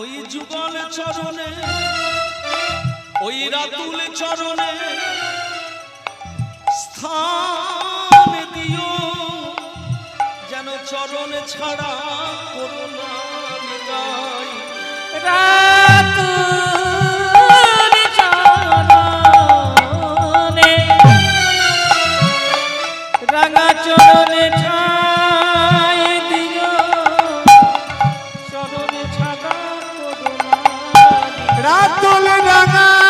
ওই যুগল চরণে ওই রাতুল চরণে স্থান দিও যেন চরণ ছাড়া করুণা রাতুল লাল রাঙা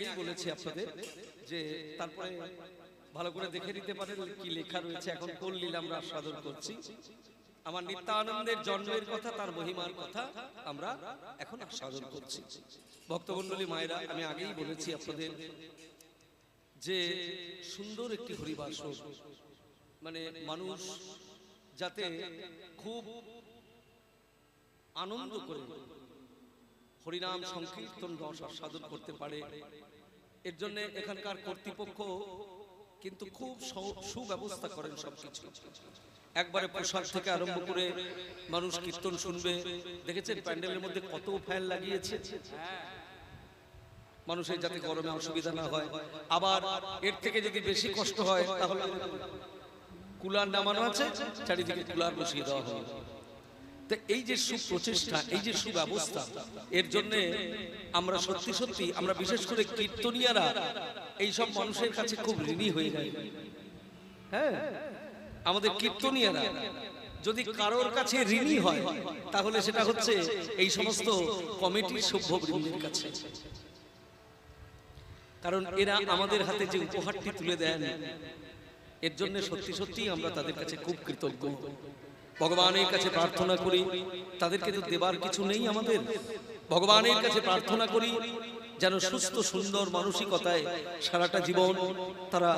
আগেই বলেছি আপনাদের যে তারপরে ভালো করে দেখে নিতে পারেন কি লেখা রয়েছে। এখন কোন লীলা আমরা আস্বাদন করছি। আমার নিত্যানন্দের জন্মের কথা, তার মহিমার কথা আমরা এখন আস্বাদন করছি। ভক্তমণ্ডলী মায়েরা, আমি আগেই বলেছি আপনাদের যে সুন্দর একটি হরিবাস মানে মানুষ যাতে খুব আনন্দ করে হরিনাম সংকীর্তন রস আস্বাদন করতে পারে। এর জন্য এখানকার কর্তৃপক্ষ কিন্তু খুব সুব্যবস্থা করেন সবকিছু। একবারে পোশাক থেকে আরম্ভ করে মানুষ কীর্তন শুনবে। দেখেছেন প্যান্ডেলের মধ্যে কত ফ্যান লাগিয়েছে? মানুষের যাতে গরমে অসুবিধা না হয়। আবার এর থেকে যদি বেশি কষ্ট হয়, তাহলে কুলার নামানো আছে, চারিদিকে কুলার বসিয়ে দেওয়া হবে তো এই যে সুপ্রচেষ্টা এই যে সুব্যবস্থা এর জন্য আমরা সত্যি সত্যি আমরা বিশেষ করে কীর্তনিয়ারা এই সব মানুষের কাছে খুব ঋণী হয়ে যায়। হ্যাঁ আমাদের কীর্তনিয়ারা যদি কারোর কাছে ঋণী হয় তাহলে সেটা হচ্ছে এই সমস্ত কমিটির সভ্যবৃন্দের কাছে। কারণ এরা আমাদের হাতে যে উপহারটি তুলে দেন এর জন্য সত্যি সত্যি আমরা তাদের কাছে খুব কৃতজ্ঞ। ভগবানের কাছে প্রার্থনা করি, তাদেরকে তো দেবার কিছু নেই আমাদের। ভগবানের কাছে প্রার্থনা করি, যেন সুস্থ, সুন্দর মানসিকতায় সারাটা জীবন তারা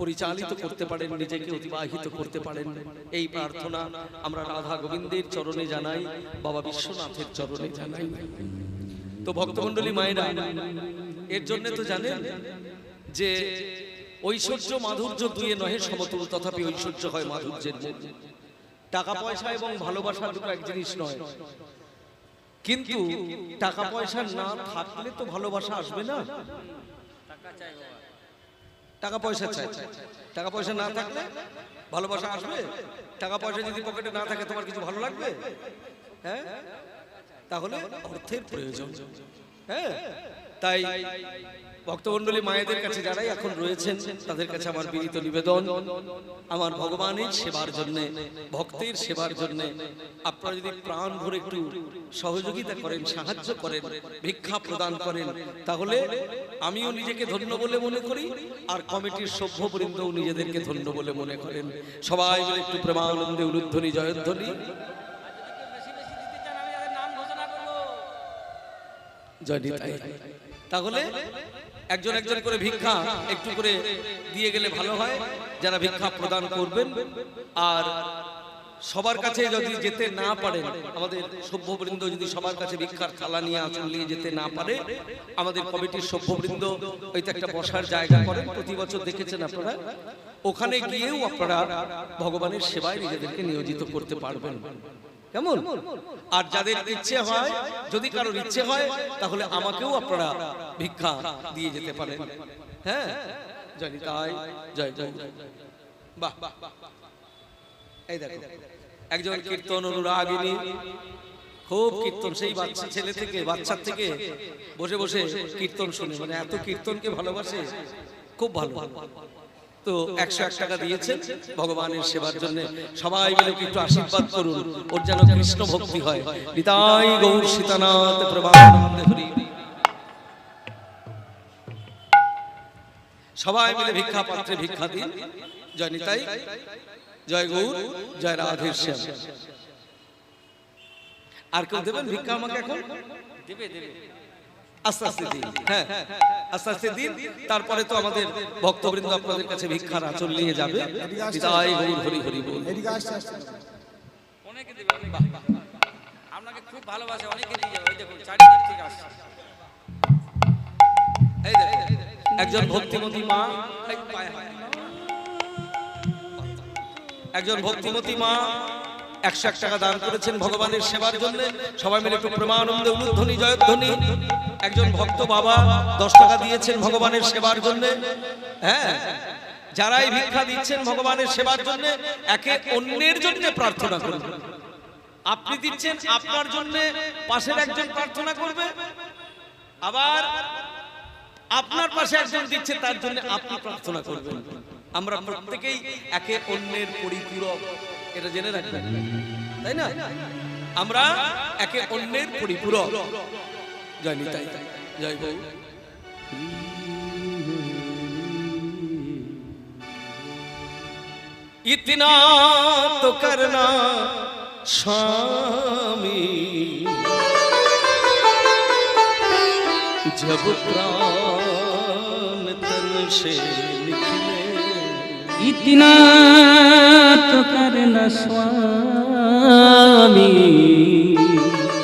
পরিচালিত করতে পারেন, নিজেকে অতিবাহিত করতে পারেন। এই প্রার্থনা আমরা রাধা গোবিন্দের চরণে জানাই, বাবা বিশ্বনাথের চরণে জানাই। তো ভক্তমণ্ডলী মায়েরা, এর জন্য তো জানেন যে ঐশ্বর্য মাধুর্য দুয়ে নহে সমতুল, তথাপি ঐশ্বর্য হয় মাধুর্যের মূল। টাকা পয়সা এবং ভালোবাসা দুটো এক জিনিস নয়। কিন্তু টাকা পয়সা না থাকলে তো ভালোবাসা আসবে না। টাকা পয়সা চাই। টাকা পয়সা না থাকলে ভালোবাসা আসবে? টাকা পয়সা যদি পকেটে না থাকে, তোমার কিছু ভালো লাগবে? হ্যাঁ? তাহলে অর্থের প্রয়োজন। হ্যাঁ? তাই ভক্তমণ্ডলী মায়েদের কাছে যারাই এখন রয়েছেন, তাদের কাছে আমার বিনীত নিবেদন। আমার ভগবানের সেবার জন্য, ভক্তের সেবার জন্য আপনারা যদি প্রাণ ভরে একটু সহযোগিতা করেন, সাহায্য করেন, ভিক্ষা প্রদান করেন, তাহলে আমিও নিজেকে ধন্য বলে মনে করি আর কমিটির সভ্যবৃন্দও নিজেদেরকে ধন্য বলে মনে করেন। সবাই মিলে একটু প্রেমানন্দে উলুধ্বনি, জয়ধ্বনি। জয়। তাহলে একজন একজন করে ভিক্ষা একটু করে দিয়ে গেলে ভালো হয়। যারা ভিক্ষা প্রদান করবেন আর সবার কাছে যদি যেতে না পারেন আমাদের সভ্যবৃন্দ যদি সবার কাছে ভিক্ষার থালা নিয়ে আঁচল নিয়ে যেতে না পারে আমাদের কমিটির সভ্যবৃন্দ ওইটা একটা বসার জায়গা করেন প্রতি বছর দেখেছেন আপনারা? ওখানে গিয়েও আপনারা ভগবানের সেবায় নিজেদেরকে নিয়োজিত করতে পারবেন। কেমন? আর যাদের ইচ্ছে হয় যদি কারোর ইচ্ছে হয় তাহলে আমাকেও আপনারা ভিক্ষা দিয়ে যেতে পারেন হ্যাঁ? জয় নিতাই জয় জয়। বাহ। এই দেখো, একজন কীর্তন অনুরাগিনী, খুব কীর্তন, সেই বাচ্চা ছেলে থেকে, বাচ্চার থেকে বসে বসে কীর্তন শুনে। মানে এত কীর্তনকে ভালোবাসে, খুব ভালো। তো একশো এক টাকা দিয়েছেন ভগবানের সেবার জন্য। সবাই মিলে একটু আশীর্বাদ করুন। ওর যেন কৃষ্ণ ভক্তি হয়। নিতাই গৌর সীতানাথ হরি সবাই মিলে ভিক্ষা পাত্রে ভিক্ষা দিন। জয় নিতাই জয় গৌর জয় রাধের শ্যাম। আর কেউ দেবেন ভিক্ষা আমাকে এখন? দেবে দেবে। আস্তে আস্তে দিন। হ্যাঁ আস্তে আস্তে দিন। তারপরে তো আমাদের ভক্তবৃন্দ আপনাদের কাছে ভিক্ষার আচল নিয়ে যাবে। হরি হরি বল। এদিকে আসতে আসতে অনেকে দেবে আপনাকে খুব ভালোবাসে অনেকে দিয়ে যাবে। ওই দেখুন চারিদিক থেকে আসছে। এই দেখো, একজন ভক্তিমতী মা। একজন ভক্তিমতী মা একশো এক টাকা দান করেছেন ভগবানের সেবার জন্য। সবাই মিলে একটু প্রেমানন্দে উলুধ্বনি, জয়ধ্বনি। একজন ভক্ত বাবা দশ টাকা দিয়েছেন ভগবানের সেবার জন্য। হ্যাঁ যারাই ভিক্ষা দিচ্ছেন ভগবানের সেবার জন্য, একে অন্যের জন্য প্রার্থনা করুন আপনি দিচ্ছেন আপনার জন্য, পাশের একজন প্রার্থনা করবে। আবার আপনার পাশে একজন দিচ্ছে তার জন্য আপনি প্রার্থনা করবেন আমরা প্রত্যেকেই একে অন্যের পরিপূরক এটা জেনে রাখবেন তাই না আমরা একে অন্যের পরিপূরক জয় নিতাই জয় গৌ इतना तो करना स्वामी जब प्राण तन से निकले इतना तो करना स्वामी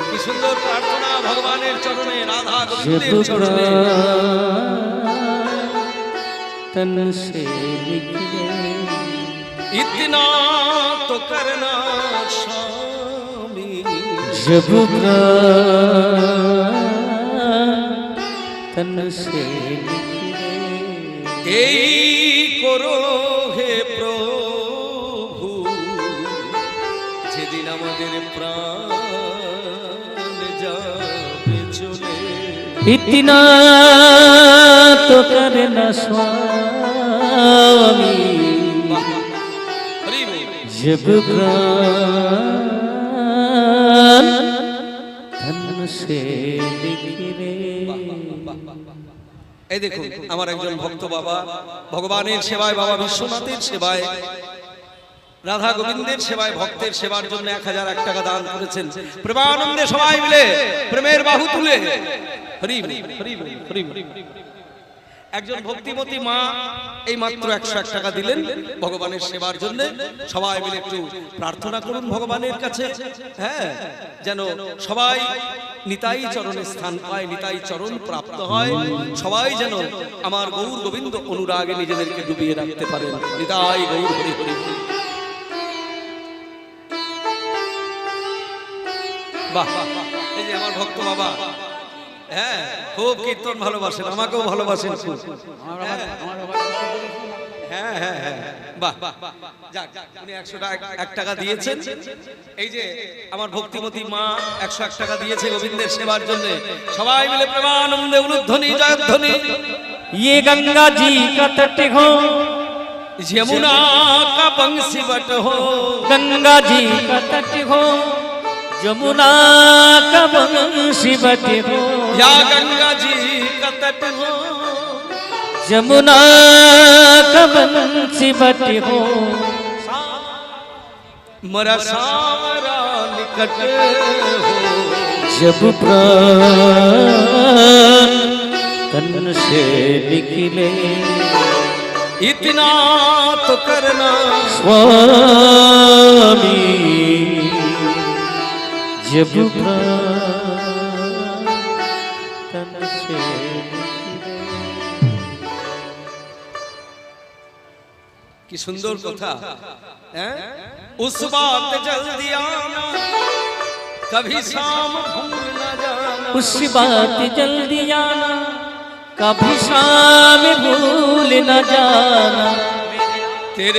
কি সুন্দর প্রার্থনা ভগবানের চরণে রাধা जब গোবিন্দের চরণে तन से निकले इतना तो करना स्वामी जब तन से निकले এই করো হে প্রভু যেদিন আমাদের প্রাণ যাবে চলে इतना तो करना स्वामी হরি বল। जब प्राण धन से निकले এই দেখুন আমার একজন ভক্ত বাবা ভগবানের সেবায় বাবা বিশ্বনাথের সেবায় রাধা গোবিন্দের সেবায় ভক্তের সেবার জন্য এক হাজার এক টাকা দান করেছেন। প্রেমানন্দে সবাই মিলে প্রেমের বাহু তুলে। হরি হরি হরি হরি। একজন ভক্তিমতী মা এই মাত্র একশো এক টাকা দিলেন ভগবানের সেবার জন্য। সবাই মিলে একটু প্রার্থনা করুন ভগবানের কাছে। হ্যাঁ যেন সবাই নিতাই চরণে স্থান পায় নিতাই চরণ প্রাপ্ত হয়। সবাই যেন আমার গৌর গোবিন্দ অনুরাগে নিজেদেরকে ডুবিয়ে রাখতে পারেন। নিতাই গৌর হরি হরি বাহ। এই যে আমার ভক্ত বাবা। হ্যাঁ খুব কীর্তন ভালোবাসেন আমাকেও ভালোবাসেন খুব হ্যাঁ হ্যাঁ হ্যাঁ বাহ বাহ বাহ, যাক যাক, উনি একশো টাকা এক টাকা দিয়েছেন এই যে আমার ভক্তিমতী মা একশো এক টাকা দিয়েছে গোবিন্দের সেবার জন্য সবাই মিলে প্রেমানন্দে উলুধ্বনি জয়ধ্বনি ये गंगा जी का तट हो যমুনা কা বংশী বট হো गंगा जी का तट हो जमुना का बंशी बट हो या गंगा जी का तट हो जमुना का बंशी बट हो मरा सावरा निकट हो जब प्राण तन से निकले। इतना तो करना। स्वामी जब प्राण तन से निकले কি সুন্দর কথা হ্যাঁ उस बात जल्दी आना कभी शाम भूल न जाना उस बात जल्दी आना कभी शाम भूल न जाना